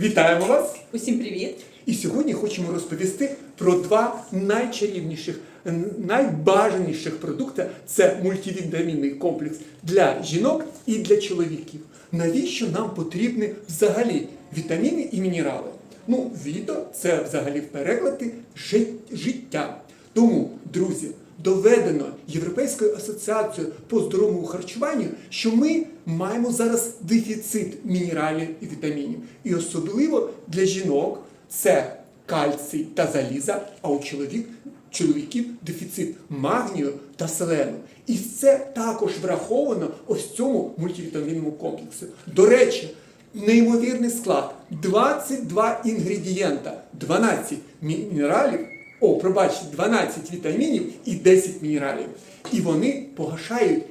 Вітаємо вас! Усім привіт! І сьогодні хочемо розповісти про два найчарівніших, найбажаніших продукти це мультивітамінний комплекс для жінок і для чоловіків. Навіщо нам потрібні взагалі вітаміни і мінерали? Ну, віто це взагалі в перекладі життя. Тому, друзі, доведено Європейською асоціацією по здоровому харчуванню, що ми маємо зараз дефіцит мінералів і вітамінів. І особливо для жінок це кальцій та заліза, а у чоловік, чоловіків дефіцит магнію та селену. І це також враховано ось в цьому мультивітамінному комплексі. До речі, неймовірний склад 22 інгредієнта, 12 мінералів. О, пробачте, 12 вітамінів і 10 мінералів. І вони погашають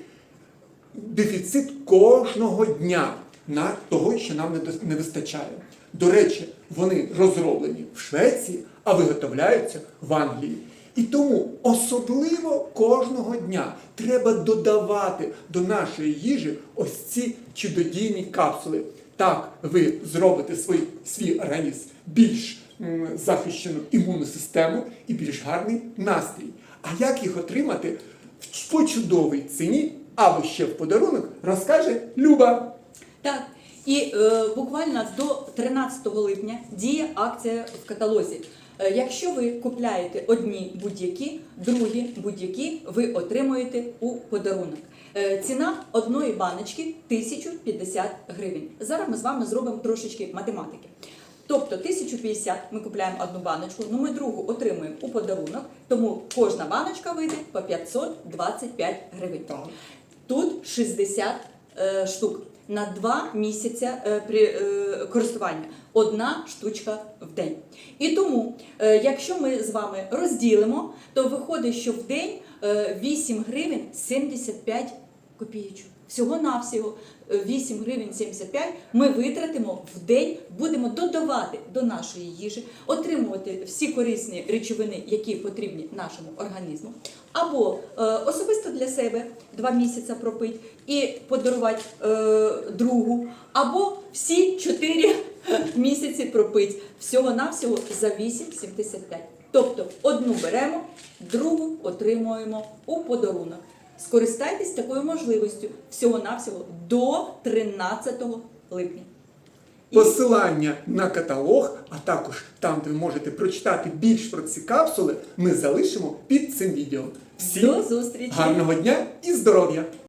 дефіцит кожного дня на того, що нам не вистачає. До речі, вони розроблені в Швеції, а виготовляються в Англії. І тому особливо кожного дня треба додавати до нашої їжі ось ці чудодійні капсули. Так ви зробите свій, свій організм більш м, захищену імунну систему і більш гарний настрій. А як їх отримати в- чудовій ціні або ще в подарунок, розкаже Люба. Так, і е, буквально до 13 липня діє акція в каталозі. Е, якщо ви купляєте одні будь-які, другі будь-які, ви отримуєте у подарунок. Е, ціна одної баночки 1050 гривень. Зараз ми з вами зробимо трошечки математики. Тобто 1050 ми купуємо одну баночку, ну ми другу отримуємо у подарунок, тому кожна баночка вийде по 525 гривень. Тут 60 е, штук на 2 місяці е, при е, користування. Одна штучка в день. І тому, е, якщо ми з вами розділимо, то виходить, що в день е, 8 гривень 75 копійочок. Всього-навсього е, 8 гривень 75 ми витратимо в день, будемо додавати до нашої їжі, отримувати всі корисні речовини, які потрібні нашому організму, або е, особисто для себе два місяці пропити і подарувати е, другу, або всі 4 місяці пропити всього-навсього за 8,75. Тобто одну беремо, другу отримуємо у подарунок. Скористайтесь такою можливістю всього-навсього до 13 липня. Посилання на каталог, а також там, де ви можете прочитати більш про ці капсули, ми залишимо під цим відео. Всім до зустрічі! гарного дня і здоров'я!